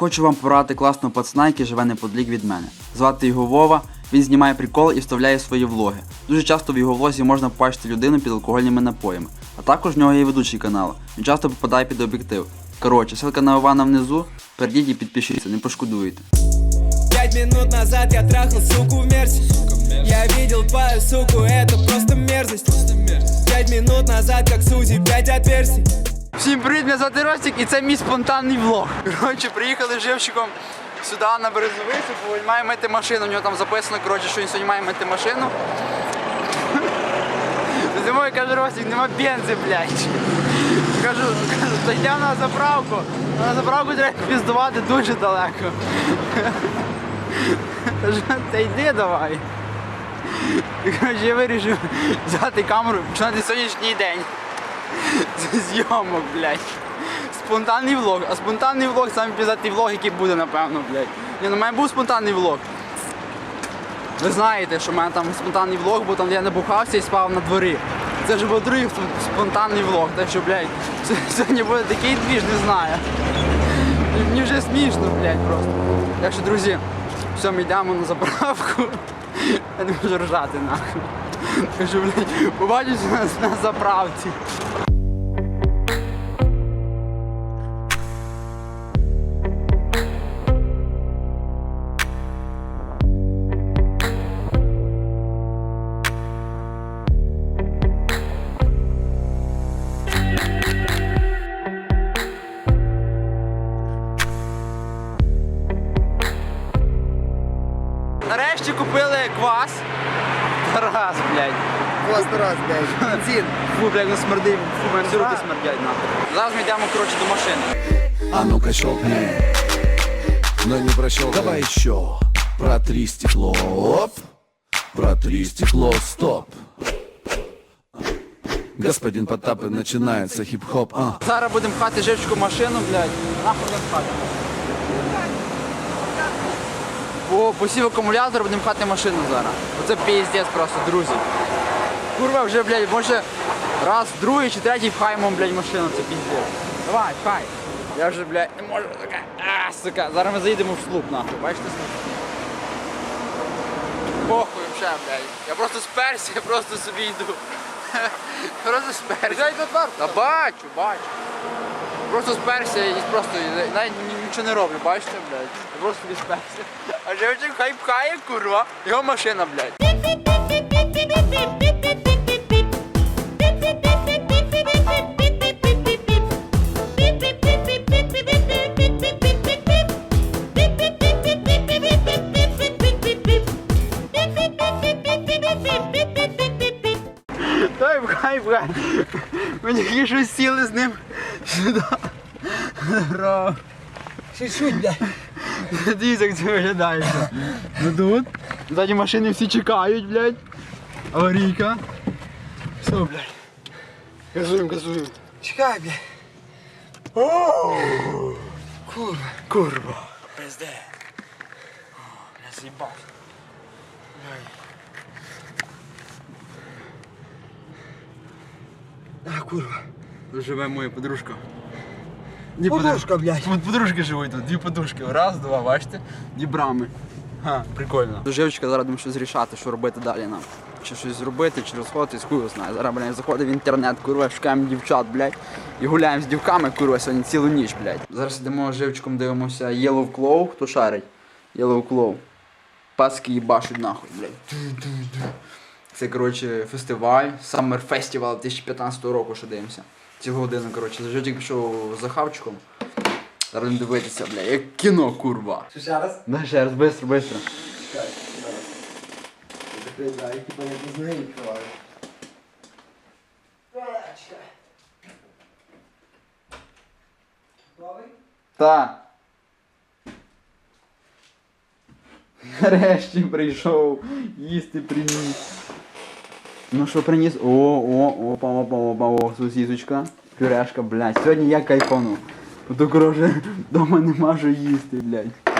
Хочу вам порадити класного пацана, який живе неподлік від мене. Звати його Вова, він знімає приколи і вставляє свої влоги. Дуже часто в його влозі можна побачити людину під алкогольними напоями. А також в нього є ведучий канал. Він часто попадає під об'єктив. Коротше, ссылка на Івана внизу. Перейдіть і підпишіться, не пошкодуєте. Пять минут назад я трахал суку в мерсе Я видел твою суку, это просто мерзость Пять минут назад, как Сузи, пять отверстий Всім привіт, мене звати Ростик і це мій спонтанний влог. Коротше, приїхали з живчиком сюди на березовицю, бо він має мити машину. У нього там записано, коротше, що він сьогодні має мити машину. Зимою каже Ростик, нема бензи, блядь. Кажу, кажу, йдемо на заправку. На заправку треба піздувати дуже далеко. Кажу, та йди давай. Коротше, я вирішив взяти камеру, починати сьогоднішній день. Зйомок, блядь. Спонтанний влог. А спонтанний влог саме піздатий влог, який буде, напевно, блядь. Ні, ну в мене був спонтанний влог. Ви знаєте, що в мене там спонтанний влог, бо там я не бухався і спав на дворі. Це вже був другий сп- спонтанний влог, так що, блядь, сьогодні буде такий двіж, не знаю. Мені вже смішно, блядь, просто. Так що, друзі, все, ми йдемо на заправку. Я не можу ржати нахуй. Так що, блядь, побачиш нас на заправці. Нарешті купили квас. Тарас, блядь. Клас Тарас, блядь. Бензин. Фу, блядь, ну смердив. Фу, мене всі руки смердять нахуй. Зараз ми йдемо, коротше, до машини. А ну-ка щелкни Но не прощелкай Давай еще Протри стекло Оп Протри стекло Стоп Господин Потапы начинается хип-хоп а. Зараз будемо пхати живчику машину, блядь. Нахуй не пхати. Бо посів акумулятор, будемо пхати машину зараз. Оце піздець просто, друзі. Курва вже, блядь, може раз, другий чи третій пхаємо, блядь, машину, це піздець. Давай, пхай. Я вже, блядь, не можу, сука. А, сука. Зараз ми заїдемо в слуп, нахуй. Бачите? Похуй вже, блядь. Я просто сперся, я просто собі йду. Просто сперся. Та бачу, бачу. Просто сперся і просто навіть нічого не роблю, бачите, блядь. Просто сперся. А живчик хай пхає, курва. Його машина, блядь. Шишуть, блядь. Дивіться, як це виглядає. Ну тут. Ззаді машини всі чекають, блядь. Аварійка. Все, блядь. Газуємо, газуємо. Чекай, блядь. Курва. Курва. Пизде. О, Я з'їбав. А, курва. Живе моя подружка. Дві Подружка, блядь. Тут подружки живуть тут, дві подружки. Раз, два, бачите? Дві брами. Ха, прикольно. Живчика зараз будемо щось рішати, що робити далі нам. Чи щось зробити, чи розходитись, хуй його знає. Зараз, блядь, заходимо в інтернет, курва, шукаємо дівчат, блядь. І гуляємо з дівками, курва, сьогодні цілу ніч, блядь. Зараз йдемо з Живчиком, дивимося Yellow Claw, хто шарить? Yellow Claw. Паски їбашуть нахуй, блядь. Це, коротше, фестиваль, Summer Festival 2015 року, що дивимося. Цього годину, коротше, Живчик пішов за хавчиком. Зараз будемо дивитися, бля, як кіно, курва. Що ще раз? Да, ще раз, быстро, быстро. Чекай. Закрий двері, типа я не знаю, відкриваю. Та. Нарешті прийшов, їсти приніс. Ну що приніс? О, о, опа, опа, опа, о, сусідочка, пюрешка, блядь. Сьогодні я кайфану. Тут, коротше, вдома нема що їсти, блядь.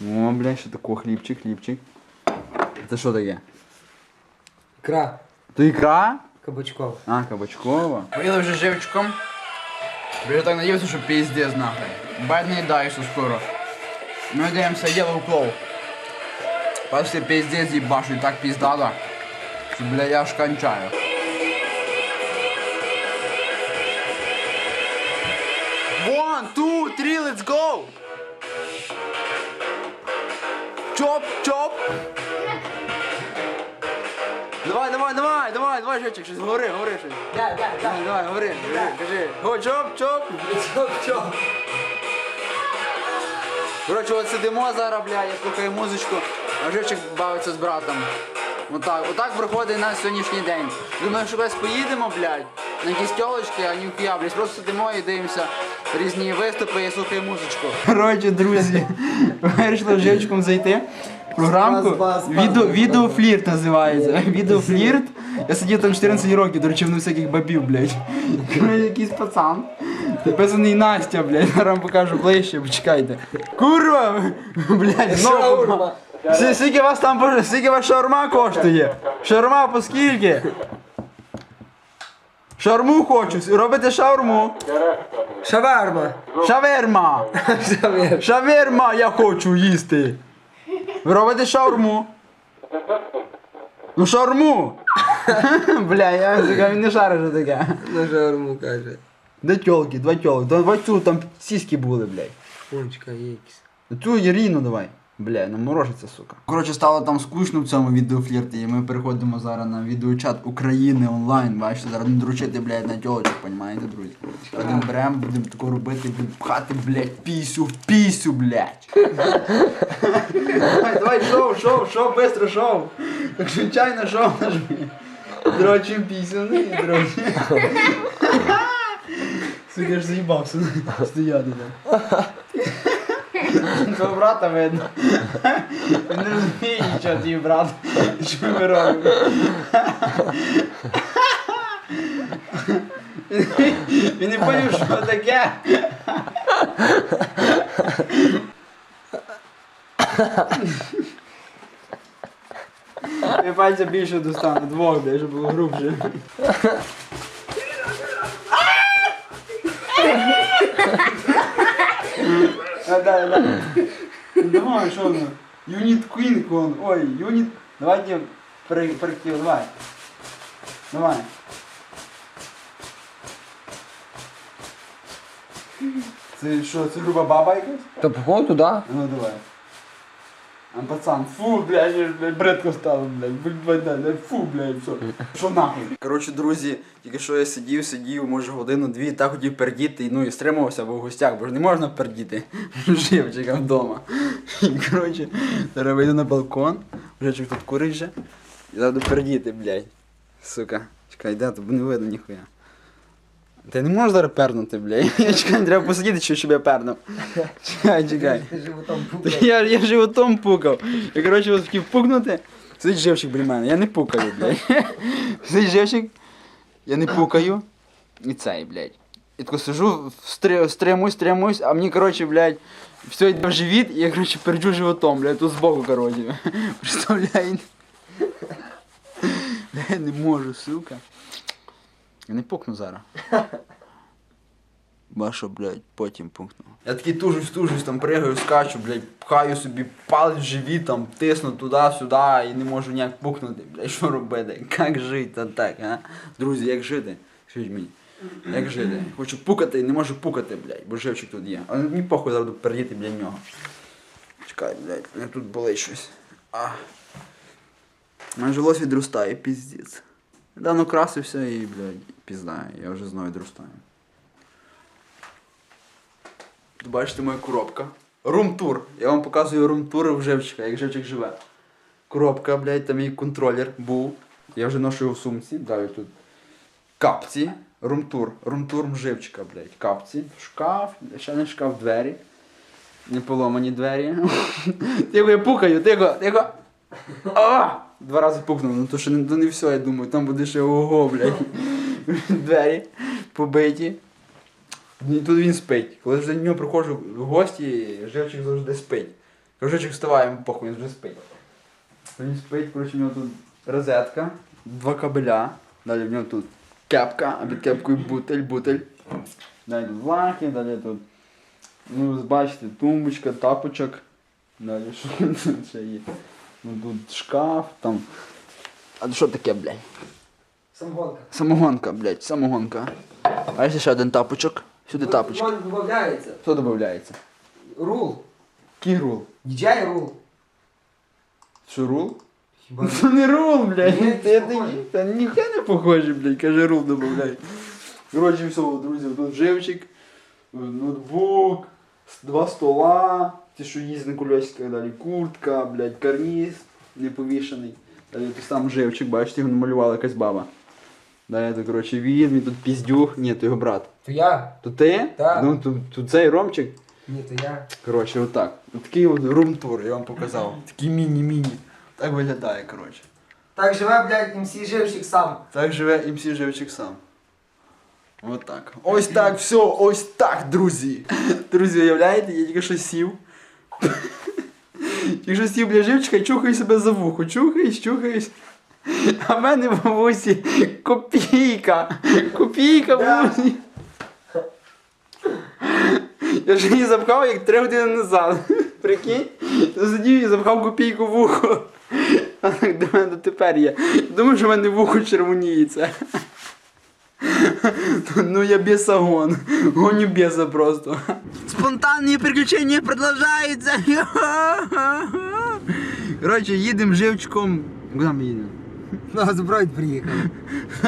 О, блядь, що такого хлібчик, хлібчик. Це що таке? Ікра. То ікра? Кабачкова. А, кабачкова. Поїли вже живчиком. Я так надіявся, що піздець нахуй. Бать не їдаєш скоро. Ми дивимося Yellow Claw. Пасти піздець їбашу і так піздато. Бля, я аж кончаю. One, two, three, let's go! Чоп, чоп! Давай, давай, давай, давай, давай, Жечик, щось говори, говори щось. Да, да, Давай, давай, говори, говори, кажи. Го, чоп, чоп. Чоп, чоп. Коротше, от сидимо зараз, бля, я слухаю музичку, а Жечик бавиться з братом. Отак, отак проходить наш сьогоднішній день. Думаю, що кудись поїдемо, блядь, на якісь тьолочки, а ніхуя, блядь, просто сидимо і дивимося різні виступи і слухаємо музичку. Коротше, друзі, вирішили з Жечком зайти. в Програмку відео, відеофлірт називається. Відеофлірт. Я сидів там 14 років, до речі, в всяких бабів, блядь. Якийсь пацан. Написаний Настя, блядь. Зараз вам покажу ближче, почекайте. Курва! Блядь, знову. Скільки вас там, скільки вас шаурма коштує? Шаурма по скільки? Шаурму хочу, робите шаурму. Шаварма. Шаверма. Шаверма я хочу їсти. Ви робите шаурму. Ну шаурму. Бля, я він не шарить що таке. На шаурму каже. Де тьолки, два тьолки. Давай цю, там сіськи були, блядь. Пончика якісь. Цю Ірину давай. Бля, ну морожиться, сука. Коротше, стало там скучно в цьому відеофлірті, і ми переходимо зараз на відеочат України онлайн. Бачите, зараз не дручити, блядь, на тьолочок, понімаєте, друзі? Будемо беремо, будемо тако робити, будемо пхати, блядь, пісю в пісю, блядь. Давай, давай, шоу, шоу, шоу, быстро, шоу. Так звичайно, шоу нажми. Дрочим пісю, ну і дрочим. Сука, я ж заїбався стояти там. Твого брата видно. Він не розуміє нічого, твій брат. Що ми робимо? Він не поняв, що таке. Я пальця більше достану, двох, де щоб було грубше. А, да, да. Давай, що воно? Юніт Queen он. Ой, юніт. Давайте перекил, давай. Давай. Це що, це груба баба якась? Та походу, да. Ну давай. А пацан, фу, блядь, ж, блядь, бредко стало, блядь, блядь, фу, блядь, все. Що нахуй? Коротше, друзі, тільки що я сидів, сидів, може годину-дві, так хотів пердіти, ну і стримувався, бо в гостях, бо ж не можна пердіти живчика вдома. І, коротше, зараз вийду на балкон, вже тут курить вже, і буду пердіти, блядь. Сука, чекай, де, тут не видно ніхуя. Ти не можеш зараз пернути, блядь. Я чекай, треба посидіти, що- щоб я пернув. Чекай, чекай. Ти животом Та Я, я животом пукав. Я, коротше, ось хотів пукнути. Сидить живчик біля мене, я не пукаю, блядь. Сидить живчик, я не пукаю. І цей, блядь. І тако сижу, стри- стримуюсь, стримуюсь, а мені, коротше, блядь, все йде в живіт, і я, коротше, перджу животом, блядь, тут збоку, коротше. Представляєте? Бля, не можу, сука. Я не пукну зараз. Баша, блядь, потім пунктну. Я такий тужусь, тужусь, там пригаю, скачу, блядь, пхаю собі палець в живіт, там тисну туди-сюди і не можу ніяк пукнути, блядь, що робити? Як жити та так, а? Друзі, як жити? Скажіть мені. Як жити? Хочу пукати і не можу пукати, блядь, бо живчик тут є. Але мені похуй зараз буду пердіти біля нього. Чекай, блядь, мене тут болить щось. А. Мене волос відростає, піздець. Давно красився і, блядь, пізда, я вже знову відростаю. Бачите моя коробка. Румтур. Я вам показую румтур в Живчика, як Живчик живе. Коробка, блядь, там мій контролер був. Я вже ношу його в сумці. Далі тут капці. Румтур. Румтур Живчика, блядь. Капці. Шкаф, ще не шкаф, двері. Не поломані двері. Тихо, я пукаю, тихо, тихо. Два рази пукнув, ну то не, то не все, я думаю, там буде ще ого, блядь. Двері побиті. Ні, Тут він спить. Коли за нього приходжу в гості, Живчик завжди спить. Живчик вставай, йому похуй, він вже спить. Він спить, коротше, в нього тут розетка, два кабеля. Далі в нього тут кепка, а під кепкою бутель, бутель. Далі тут лаки, далі тут. Ну, бачите, тумбочка, тапочок. Далі що тут ще є? Ну тут шкаф, там. А що таке, блядь? Самогонка. Самогонка, блядь, самогонка. А ще ще один тапочок. Сюди тапочки. Вон додається. Що додається? Рул. Кігрул. DJI рул. Що рул? Хіба Це не рул, блядь. Ні, Та, це я такий- та ніхай не похоже, блядь, каже рул добавляй. Коротше, все, друзі, тут живчик, ноутбук, с- два стола, ті, що їздять на колесиках, далі куртка, блядь, карніз не повішений. Далі тут сам живчик, бачите, його намалювала якась баба. Далі це, коротше, він, він тут піздюх, ні, то його брат. То я. То ти? Так. Ну, тут, тут цей Ромчик. Ні, то я. Коротше, отак. От такий от румтур, я вам показав. Такий міні-міні. Так виглядає, коротше. Так живе, блядь, МС Живчик сам. Так живе МС Живчик сам. От так. Ось так, все, ось так, друзі. Друзі, уявляєте, я тільки що сів. Тільки що сів для живчика і чухаю себе за вухо. Чухаюсь, чухаюсь. А в мене в вусі копійка. Копійка в вусі. Я ж її запхав як три години назад. Прикинь? Сидів і запхав копійку в ухо. А так до мене дотепер є. Думаю, що в мене вухо червоніється. Ну я бесогон. Гоню беса просто. Спонтанні приключення продовжаються. Коротше, їдемо живчиком. Куди ми їдемо? На зброю приїхав.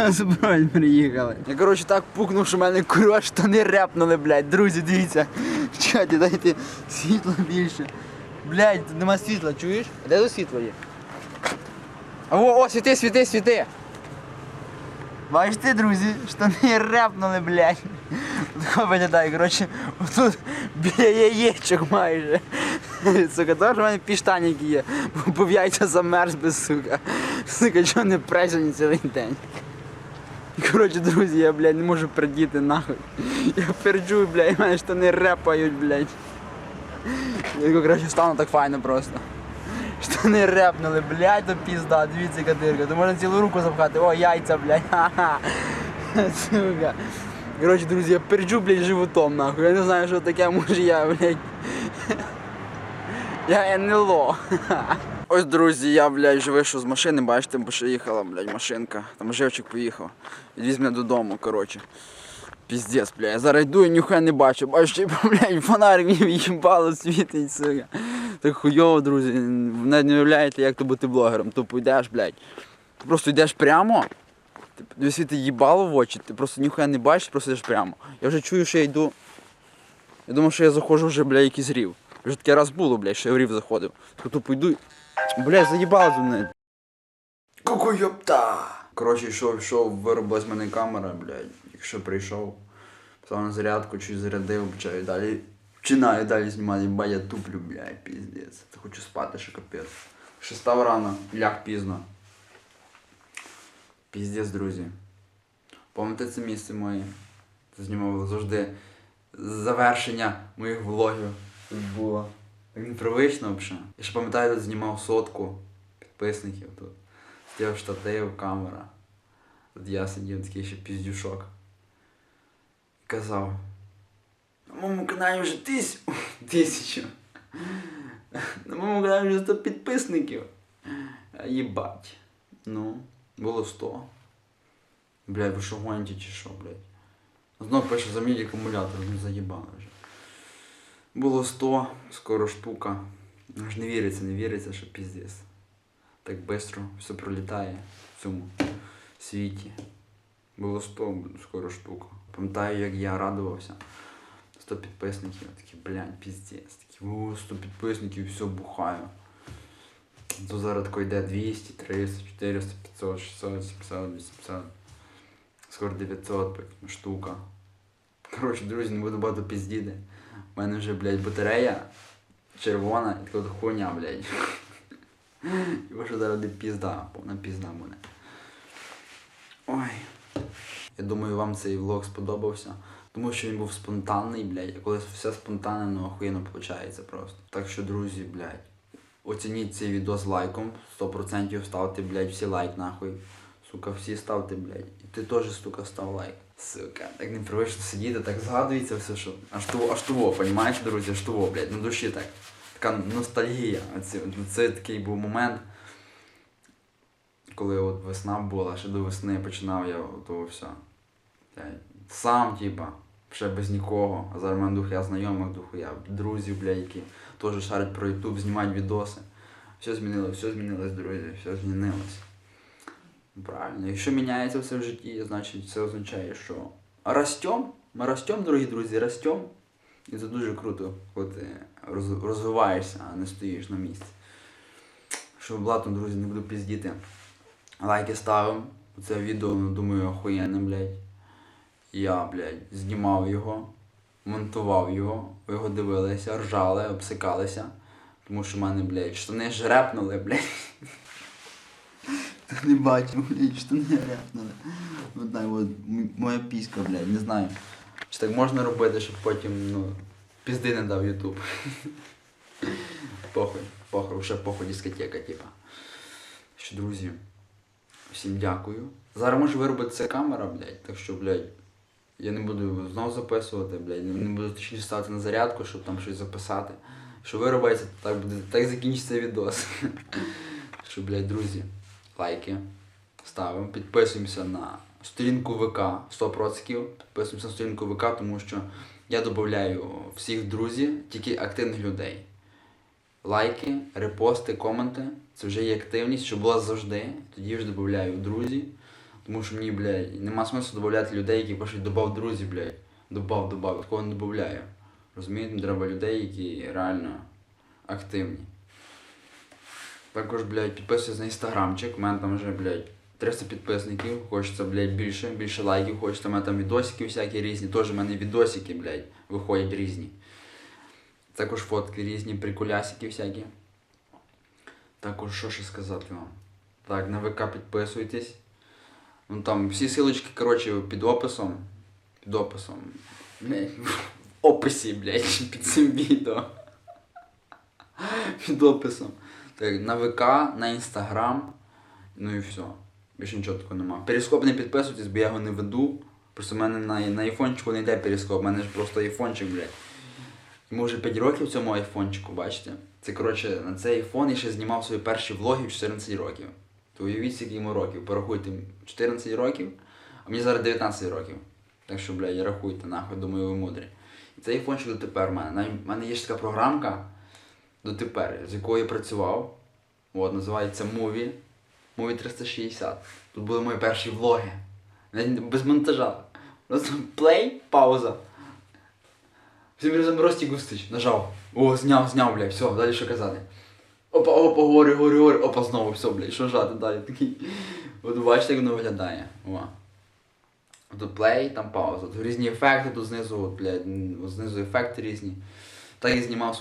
Зброю приїхали. Я коротше так пукнув, що в мене курва штани репнули, блядь. Друзі, дивіться. Чекайте, дайте світло більше. Блядь, тут нема світла, чуєш? А де тут світло є? А о, о, світи, світи, світи. Бачите, друзі, штани репнули, блядь. Тако виглядає, коротше, тут біля яєчок майже. Сука, то ж в мене піштаніки є, бо- в яйця замерз без сука. Сука, чого не пресані цілий день. Коротше, друзі, я, блядь, не можу придіти нахуй. Я перджу, блядь, в мене штани репають, блядь. Я краще стану так файно просто. Штани репнули, блядь, то пізда, дивіться, яка дирка. То можна цілу руку запхати. О, яйця, блядь. Ха-ха. Сука. Коротше, друзі, я перджу, блядь, животом, нахуй. Я не знаю, що таке, може я, блядь. Я НЛО. Ось, друзі, я, блядь, вже вийшов з машини, бачите, бо ще їхала, блядь, машинка. Там живчик поїхав. Відвіз мене додому, коротше. Піздець, бля, я зараз йду і ніхуя не бачу. Бачу, ще, блядь, мені їбало світить, сука. Так хуйово, друзі. Навіть не уявляєте, як то бути блогером. Тупо йдеш, блядь. Ти просто йдеш прямо, ти світить їбало в очі, ти просто ніхуя не бачиш, просто йдеш прямо. Я вже чую, що я йду. Я думав, що я заходжу вже, бля, якийсь рів. Вже таке раз було, блядь, що я в рів заходив. Так тупо йду. Блядь, заїбало за мене. Ку-ку йопта! Коротше, йшов, йшов, виробилась в мене камера, блядь. Якщо прийшов, став на зарядку, чи зарядив, почав далі. Починаю далі знімати, ба я туплю, блядь, піздець. Та хочу спати, що капець. Ще став рано, ляг пізно. Піздець, друзі. Пам'ятаєте це місце моє? Це знімав завжди завершення моїх влогів тут було. Так непривично взагалі. Я ще пам'ятаю, тут знімав сотку підписників тут. Стояв штатив, камера. Тут я сидів такий ще піздюшок. Казав. На моєму каналі вже тисячу. Тисячу. На моєму каналі вже 100 підписників. А їбать. Ну, було 100. Блядь, ви що гоните чи що, блядь? Знов пише замінь акумулятор, ну заїбали вже. Було 100, скоро штука. Аж не віриться, не віриться, що піздець. Так швидко все пролітає в цьому світі. Було 100, скоро штука. Пам'ятаю, як я радувався. 100 підписників, такі, блядь, піздець. Такі, о, 100 підписників, все бухаю. То зараз тако йде 200, 300, 400, 500, 600, 700, 800. Скоро 900 штука. Коротше, друзі, не буду багато піздіти. У мене вже, блядь, батарея червона і така хуйня, блядь. І вже зараз пізда, повна пізда буде. Ой. Я думаю, вам цей влог сподобався. Тому що він був спонтанний, блядь. А коли все спонтанне, ну охуєнно виходить просто. Так що, друзі, блядь, оцініть цей відео з лайком. 100% ставте, блядь, всі лайк нахуй. Сука, всі ставте, блядь. І ти теж, сука, став лайк. Сука, так непривично сидіти, так згадується все, що аж того, аж того, понімаєш, друзі, аж того, блядь, на душі так. Така ностальгія. Оце, це такий був момент, коли от весна була, ще до весни починав я того все. Сам, типа, ще без нікого. А зараз мене дохуя знайомих, дохуя друзів, блядь, які теж шарять про Ютуб, знімають відоси. Все змінилось, все змінилось, друзі, все змінилось. Правильно, якщо міняється все в житті, значить це означає, що ростем, ми ростем, дорогі друзі, ростем. І це дуже круто, коли ти розвиваєшся, а не стоїш на місці. Щоб блатом, друзі, не буду піздіти. Лайки ставимо. Це відео, думаю, охуєнне, блядь. Я, блядь, знімав його, монтував його, ви його дивилися, ржали, обсикалися. Тому що в мене, блядь, штани ж репнули, блядь. Не бачив, блядь, штани репнули. Вот так от, м- моя піська, блядь, не знаю. Чи так можна робити, щоб потім, ну, пізди не дав Ютуб. Похуй, похуй, вже похуй дискотека, типа. Що, друзі, всім дякую. Зараз може виробити це камера, блядь, так що, блядь, я не буду знову записувати, блядь, не- не буду точніше ставити на зарядку, щоб там щось записати. Що виробиться, так буде, так закінчиться відос. Що, блядь, друзі, лайки ставимо, підписуємося на сторінку ВК 100%. Підписуємося на сторінку ВК, тому що я додаю всіх друзів, тільки активних людей. Лайки, репости, коменти. Це вже є активність, що була завжди. Тоді вже додаю друзі. Тому що мені, блядь, нема смислу додати людей, які пишуть добав друзі, блядь. Добав, добав, такого не додаю. Розумієте, треба людей, які реально активні. Також, блядь, підписуйтесь на інстаграмчик. У мене там вже, блядь, 300 підписників. Хочеться, блядь, більше, більше лайків, хочеться. У мене там відосики всякі різні. Теж у мене відосики, блядь, виходять різні. Також фотки різні, приколясики всякі. Також що ще сказати вам? Так, на ВК підписуйтесь. Ну там всі силочки, коротше, під описом. Під описом. Блядь, в описі, блядь, під цим відео. Під описом. На ВК, на Інстаграм. Ну і все. Більше нічого такого нема. Перископ не підписуйтесь, бо я його не веду. Просто в мене на, на айфончику не йде перископ, в мене ж просто айфончик, блядь. Йому вже 5 років цьому айфончику, бачите? Це коротше на цей айфон я ще знімав свої перші влоги в 14 років. То уявіть, скільки йому років. Порахуйте 14 років, а мені зараз 19 років. Так що, блядь, рахуйте, нахуй, думаю, ви мудрі. І цей айфончик дотепер в мене. В мене є ще така програмка дотепер, з якою я працював. От, називається Movie. Movie 360. Тут були мої перші влоги. Без монтажа. Просто плей, пауза. Всім разом Рості Густич, нажав. О, зняв, зняв, блядь, все, далі що казати. Опа, опа, говори, говори, говори, опа, знову, все, блядь, що жати далі такий. От бачите, як воно виглядає. О. Тут плей, там пауза. Тут різні ефекти, тут знизу, от, блядь, знизу ефекти різні. Так я знімав